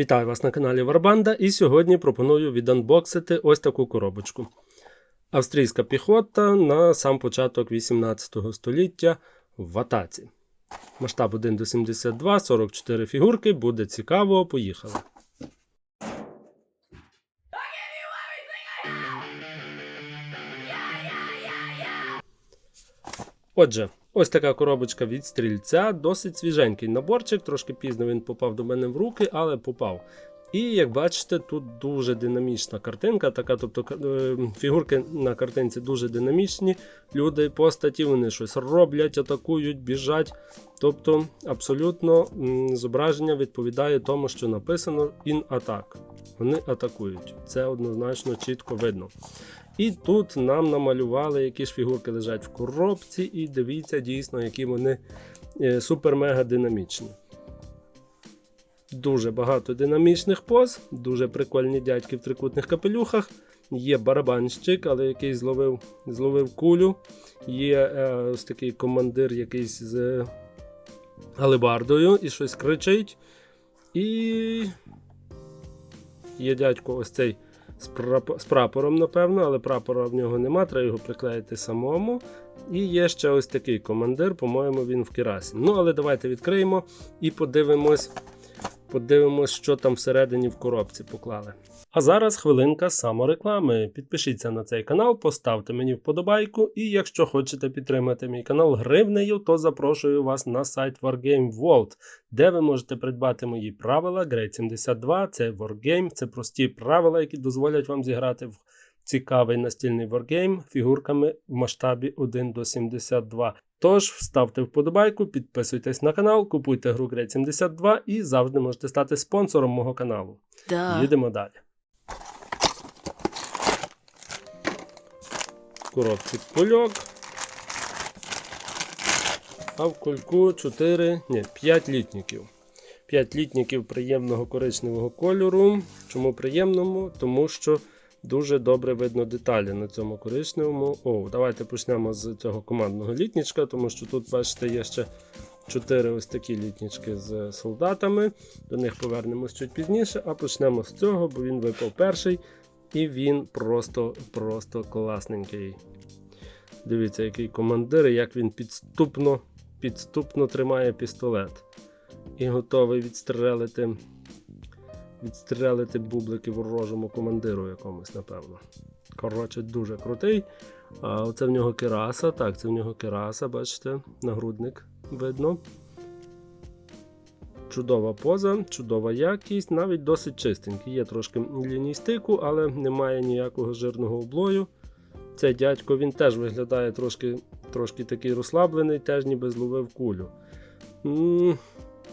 Вітаю вас на каналі Варбанда і сьогодні пропоную віданбоксити ось таку коробочку. Австрійська піхота на сам початок 18 століття в атаці. Масштаб 1 до 72, 44 фігурки. Буде цікаво. Поїхали. Отже, ось така коробочка від стрільця, досить свіженький наборчик, трошки пізно він попав до мене в руки, але попав. І як бачите, тут дуже динамічна картинка, така, тобто е, фігурки на картинці дуже динамічні. Люди, постаті, вони щось роблять, атакують, біжать. Тобто абсолютно зображення відповідає тому, що написано in attack. Вони атакують. Це однозначно чітко видно. І тут нам намалювали, які ж фігурки лежать в коробці, і дивіться дійсно, які вони е, супер-мега динамічні. Дуже багато динамічних поз, дуже прикольні дядьки в трикутних капелюхах. Є барабанщик, але який зловив, зловив кулю. Є е, ось такий командир якийсь з алебардою і щось кричить. І є дядько ось цей з, прапо- з прапором, напевно, але прапора в нього нема, треба його приклеїти самому. І є ще ось такий командир, по-моєму, він в керасі. Ну, але давайте відкриємо і подивимось, подивимось, що там всередині в коробці поклали. А зараз хвилинка самореклами. Підпишіться на цей канал, поставте мені вподобайку. І якщо хочете підтримати мій канал гривнею, то запрошую вас на сайт Wargame World, де ви можете придбати мої правила. Grade 72 це Wargame, це прості правила, які дозволять вам зіграти в цікавий настільний Wargame фігурками в масштабі 1 до 72. Тож ставте вподобайку, підписуйтесь на канал, купуйте гру Grade 72 і завжди можете стати спонсором мого каналу. Да. Їдемо далі. Коробці кульок. А в кульку 4, ні, 5 літників. 5 літників приємного коричневого кольору. Чому приємному? Тому що дуже добре видно деталі на цьому коричневому. О, давайте почнемо з цього командного літнічка, тому що тут, бачите, є ще 4 ось такі літнічки з солдатами. До них повернемось чуть пізніше, а почнемо з цього, бо він випав перший. І він просто, просто класненький. Дивіться, який командир, і як він підступно, підступно тримає пістолет. І готовий відстрелити, відстрелити бублики ворожому командиру якомусь, напевно. Коротше, дуже крутий. А оце в нього кераса. Так, це в нього кераса, бачите, нагрудник видно. Чудова поза, чудова якість, навіть досить чистенький. Є трошки ліній стику, але немає ніякого жирного облою. Цей дядько він теж виглядає трошки трошки такий розслаблений, теж ніби зловив кулю.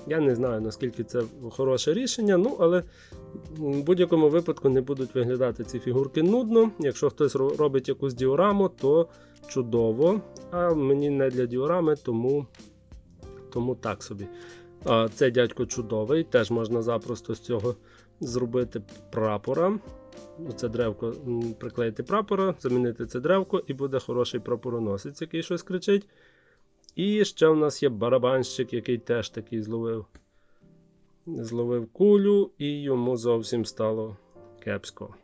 Я не знаю, наскільки це хороше рішення, ну але в будь-якому випадку не будуть виглядати ці фігурки нудно. Якщо хтось робить якусь діораму, то чудово. А мені не для діорами, тому, тому так собі. Це дядько чудовий, теж можна запросто з цього зробити прапора. Це древко приклеїти прапора, замінити це древко, і буде хороший прапороносець, який щось кричить. І ще в нас є барабанщик, який теж такий зловив. Зловив кулю, і йому зовсім стало кепсько.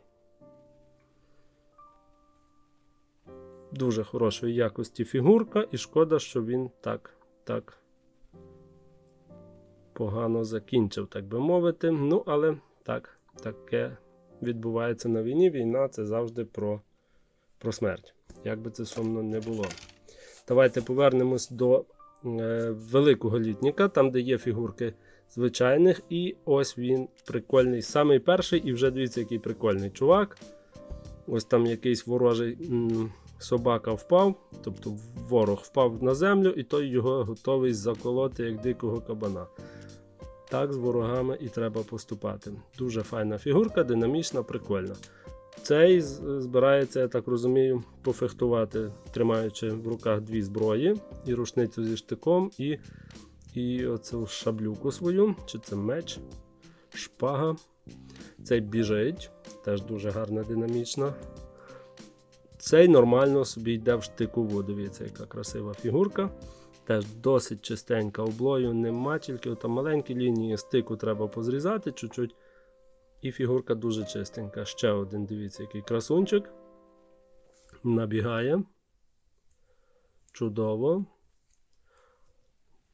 Дуже хорошої якості фігурка, і шкода, що він так, так погано закінчив, так би мовити. Ну, але так, таке відбувається на війні. Війна це завжди про, про смерть. Як би це сумно не було. Давайте повернемось до е, великого літніка, там, де є фігурки звичайних. І ось він прикольний. Самий перший, і вже дивіться, який прикольний чувак. Ось там якийсь ворожий собака впав, тобто ворог впав на землю, і той його готовий заколоти як дикого кабана. Так з ворогами і треба поступати. Дуже файна фігурка, динамічна, прикольна. Цей збирається, я так розумію, пофехтувати, тримаючи в руках дві зброї, і рушницю зі штиком, і, і оцю шаблюку свою, чи це меч, шпага. Цей біжить, теж дуже гарна, динамічна. Цей нормально собі йде в штикову. Дивіться, яка красива фігурка. Теж досить чистенька облою, нема, тільки там маленькі лінії стику треба позрізати, чуть-чуть І фігурка дуже чистенька. Ще один, дивіться, який красунчик. Набігає. Чудово.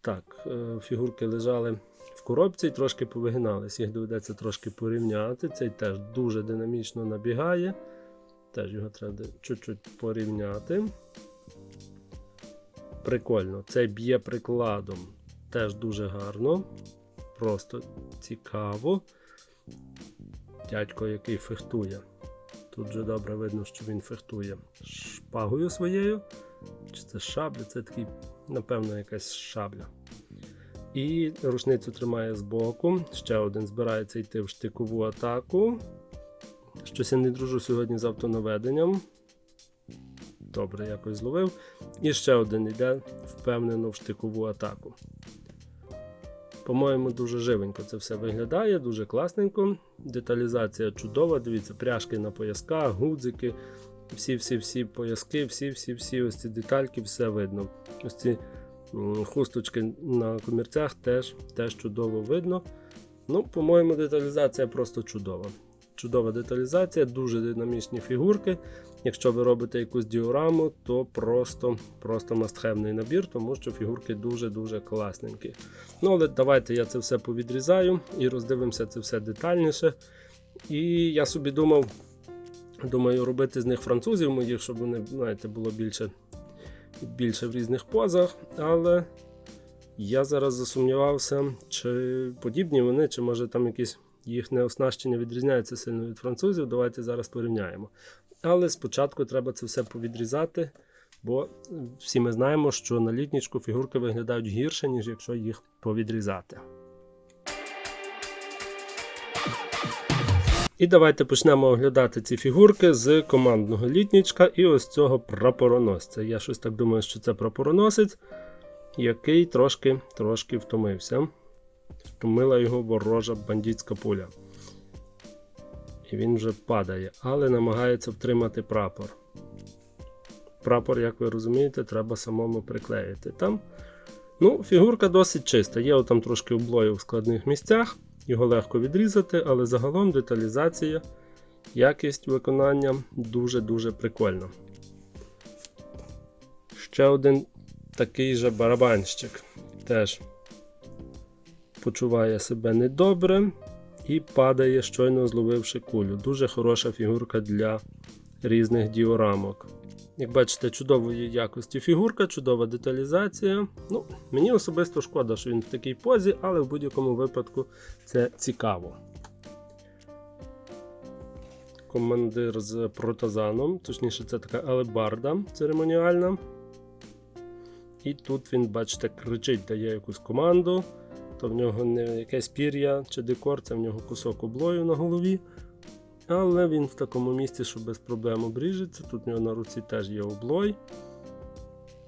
Так, е, фігурки лежали в коробці і трошки повигинались. Їх доведеться трошки порівняти. Цей теж дуже динамічно набігає. Теж його треба чуть-чуть порівняти. Прикольно. Цей б'є прикладом. Теж дуже гарно. Просто цікаво. Дядько, який фехтує. Тут вже добре видно, що він фехтує шпагою своєю. Чи це шабля? Це такий, напевно, якась шабля. І рушницю тримає збоку. Ще один збирається йти в штикову атаку. Щось я не дружу сьогодні з автонаведенням. Добре, якось зловив. І ще один йде впевнено в штикову атаку. По-моєму, дуже живенько це все виглядає, дуже класненько. Деталізація чудова. Дивіться, пряжки на поясках, гудзики, всі-всі-всі пояски, всі-всі-всі ось ці детальки, все видно. Ось ці хусточки на комірцях теж, теж чудово видно. Ну, по-моєму, деталізація просто чудова. Чудова деталізація, дуже динамічні фігурки. Якщо ви робите якусь діораму, то просто просто мастхевний набір, тому що фігурки дуже-дуже класненькі. Ну, але давайте я це все повідрізаю і роздивимося це все детальніше. І я собі думав, думаю, робити з них французів моїх, щоб вони, знаєте, було більше, більше в різних позах. Але я зараз засумнівався, чи подібні вони, чи може там якісь їхнє оснащення відрізняється сильно від французів. Давайте зараз порівняємо. Але спочатку треба це все повідрізати, бо всі ми знаємо, що на літнічку фігурки виглядають гірше, ніж якщо їх повідрізати. І давайте почнемо оглядати ці фігурки з командного літнічка і ось цього прапороносця. Я щось так думаю, що це прапороносець, який трошки трошки втомився. Втомила його ворожа бандитська пуля. І він вже падає, але намагається втримати прапор. Прапор, як ви розумієте, треба самому приклеїти. Там ну, фігурка досить чиста. Є там трошки облою в складних місцях, його легко відрізати, але загалом деталізація, якість виконання дуже-дуже прикольна. Ще один такий же барабанщик. Теж почуває себе недобре і падає, щойно зловивши кулю. Дуже хороша фігурка для різних діорамок. Як бачите, чудової якості фігурка, чудова деталізація. Ну, Мені особисто шкода, що він в такій позі, але в будь-якому випадку це цікаво. Командир з протазаном, точніше, це така алебарда церемоніальна. І тут він, бачите, кричить, дає якусь команду то в нього не якесь пір'я чи декор, це в нього кусок облою на голові. Але він в такому місці, що без проблем обріжеться. Тут в нього на руці теж є облой.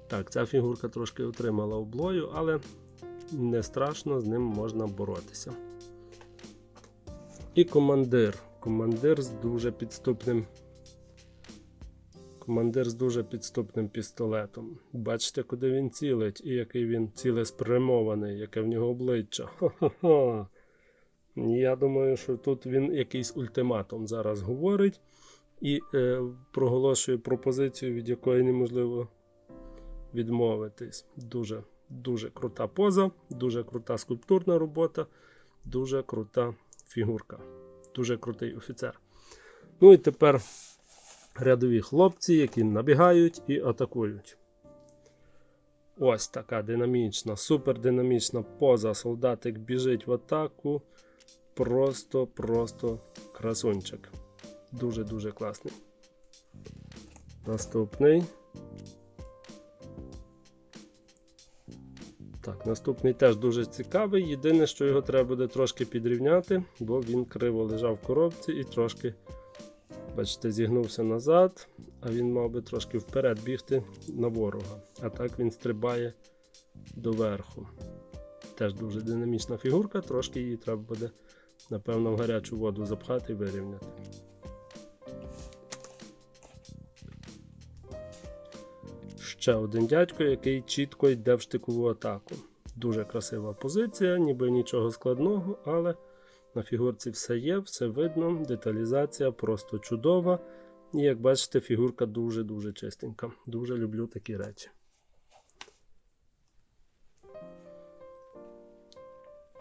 Так, ця фігурка трошки отримала облою, але не страшно, з ним можна боротися. І командир. Командир з дуже підступним. Командир з дуже підступним пістолетом. Бачите, куди він цілить і який він цілеспрямований, яке в нього обличчя. Ха-ха-ха. Я думаю, що тут він якийсь ультиматум зараз говорить і е, проголошує пропозицію, від якої неможливо відмовитись. Дуже дуже крута поза, дуже крута скульптурна робота, дуже крута фігурка, дуже крутий офіцер. Ну і тепер рядові хлопці, які набігають і атакують. Ось така динамічна, супердинамічна поза. Солдатик біжить в атаку. Просто-просто красунчик. Дуже-дуже класний. Наступний. Так, наступний теж дуже цікавий. Єдине, що його треба буде трошки підрівняти, бо він криво лежав в коробці і трошки, бачите, зігнувся назад, а він мав би трошки вперед бігти на ворога. А так він стрибає доверху. Теж дуже динамічна фігурка, трошки її треба буде, напевно, в гарячу воду запхати і вирівняти. Ще один дядько, який чітко йде в штикову атаку. Дуже красива позиція, ніби нічого складного, але На фігурці все є, все видно, деталізація просто чудова. І як бачите, фігурка дуже-дуже чистенька. Дуже люблю такі речі.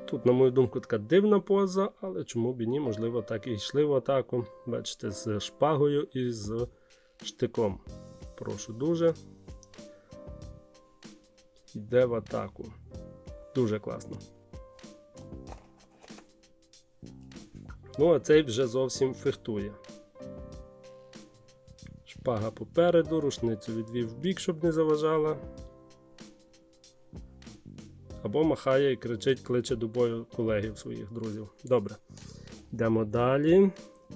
Тут, на мою думку, така дивна поза, але чому б і ні, можливо, так і йшли в атаку. Бачите, з шпагою і з штиком. Прошу дуже. Йде в атаку. Дуже класно. Ну, а цей вже зовсім фехтує. Шпага попереду, рушницю відвів в бік, щоб не заважала. Або махає і кричить, кличе до бою колегів своїх друзів. Добре. Йдемо далі.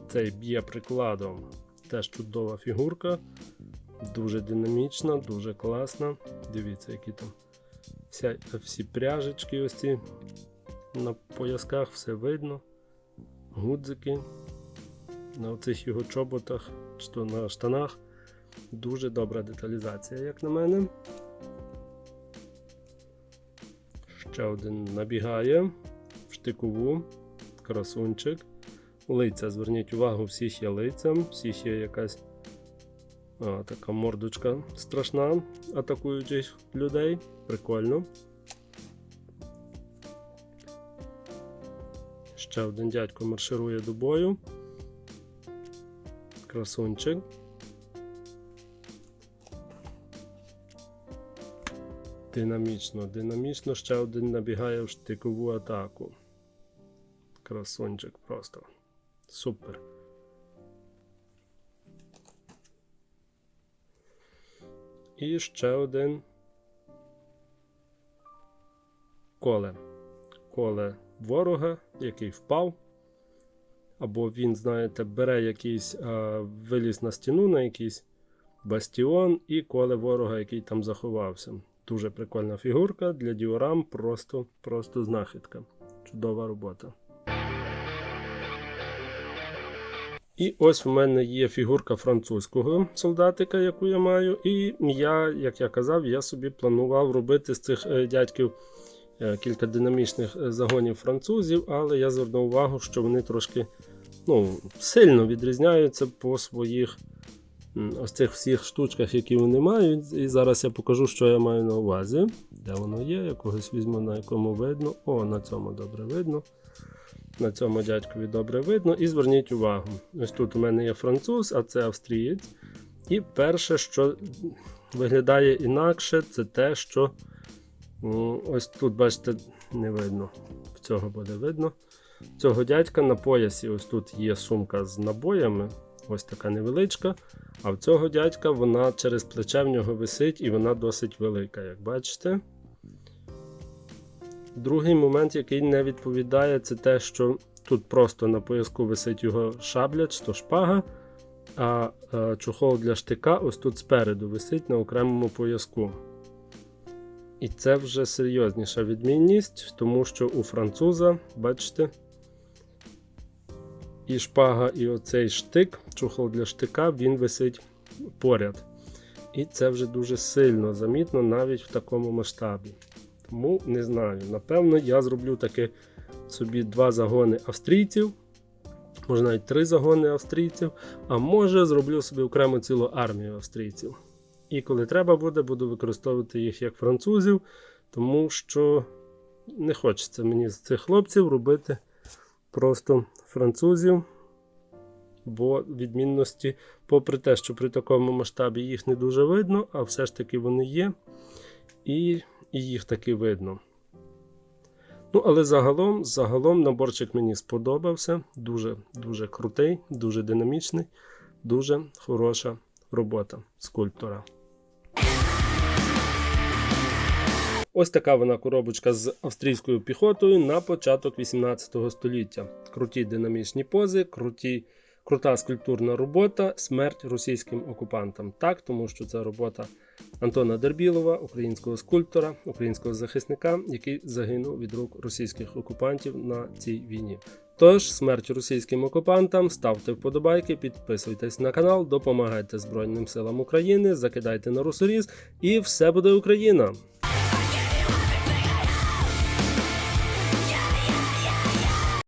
Цей б'є прикладом. Теж чудова фігурка. Дуже динамічна, дуже класна. Дивіться, які там вся, всі пряжечки ось ці на поясках, все видно. Гудзики. На оцих його чоботах, чи на штанах. Дуже добра деталізація, як на мене. Ще один набігає в штикову, красунчик. Лиця, зверніть увагу, всіх є лиця, всіх є якась а, така мордочка страшна атакуючих людей. Прикольно. Ще один дядько марширує до бою. Красунчик. Динамічно, динамічно ще один набігає в штикову атаку. Красунчик просто. Супер. І ще один коле. Коле ворога, який впав. Або він, знаєте, бере якийсь а, виліз на стіну на якийсь бастіон і коле ворога, який там заховався. Дуже прикольна фігурка для діорам, просто, просто знахідка. Чудова робота. І ось в мене є фігурка французького солдатика, яку я маю. І я, як я казав, я собі планував робити з цих е, дядьків е, кілька динамічних е, загонів французів, але я звернув увагу, що вони трошки ну, сильно відрізняються по своїх ось цих всіх штучках, які вони мають. І зараз я покажу, що я маю на увазі. Де воно є, я когось візьму, на якому видно. О, на цьому добре видно. На цьому дядькові добре видно. І зверніть увагу. Ось тут у мене є француз, а це австрієць. І перше, що виглядає інакше, це те, що ось тут, бачите, не видно. Цього буде видно. Цього дядька на поясі ось тут є сумка з набоями, ось така невеличка. А в цього дядька вона через плече в нього висить і вона досить велика, як бачите. Другий момент, який не відповідає, це те, що тут просто на пояску висить його шабля, чи то шпага, а е, чохол для штика ось тут спереду висить на окремому пояску. І це вже серйозніша відмінність, тому що у француза, бачите, і шпага, і оцей штик, чохол для штика, він висить поряд. І це вже дуже сильно замітно навіть в такому масштабі. Тому не знаю. Напевно, я зроблю таки собі два загони австрійців. Може навіть три загони австрійців, а може зроблю собі окремо цілу армію австрійців. І коли треба буде, буду використовувати їх як французів, тому що не хочеться мені з цих хлопців робити просто французів. Бо відмінності, попри те, що при такому масштабі їх не дуже видно, а все ж таки вони є. І і їх таки видно. Ну, але загалом загалом наборчик мені сподобався. Дуже дуже крутий, дуже динамічний, дуже хороша робота скульптора. Ось така вона коробочка з австрійською піхотою на початок 18 століття. Круті динамічні пози, круті, крута скульптурна робота, смерть російським окупантам. Так, тому що це робота Антона Дербілова, українського скульптора, українського захисника, який загинув від рук російських окупантів на цій війні. Тож, смерть російським окупантам, ставте вподобайки, підписуйтесь на канал, допомагайте Збройним силам України, закидайте на русоріз, і все буде Україна!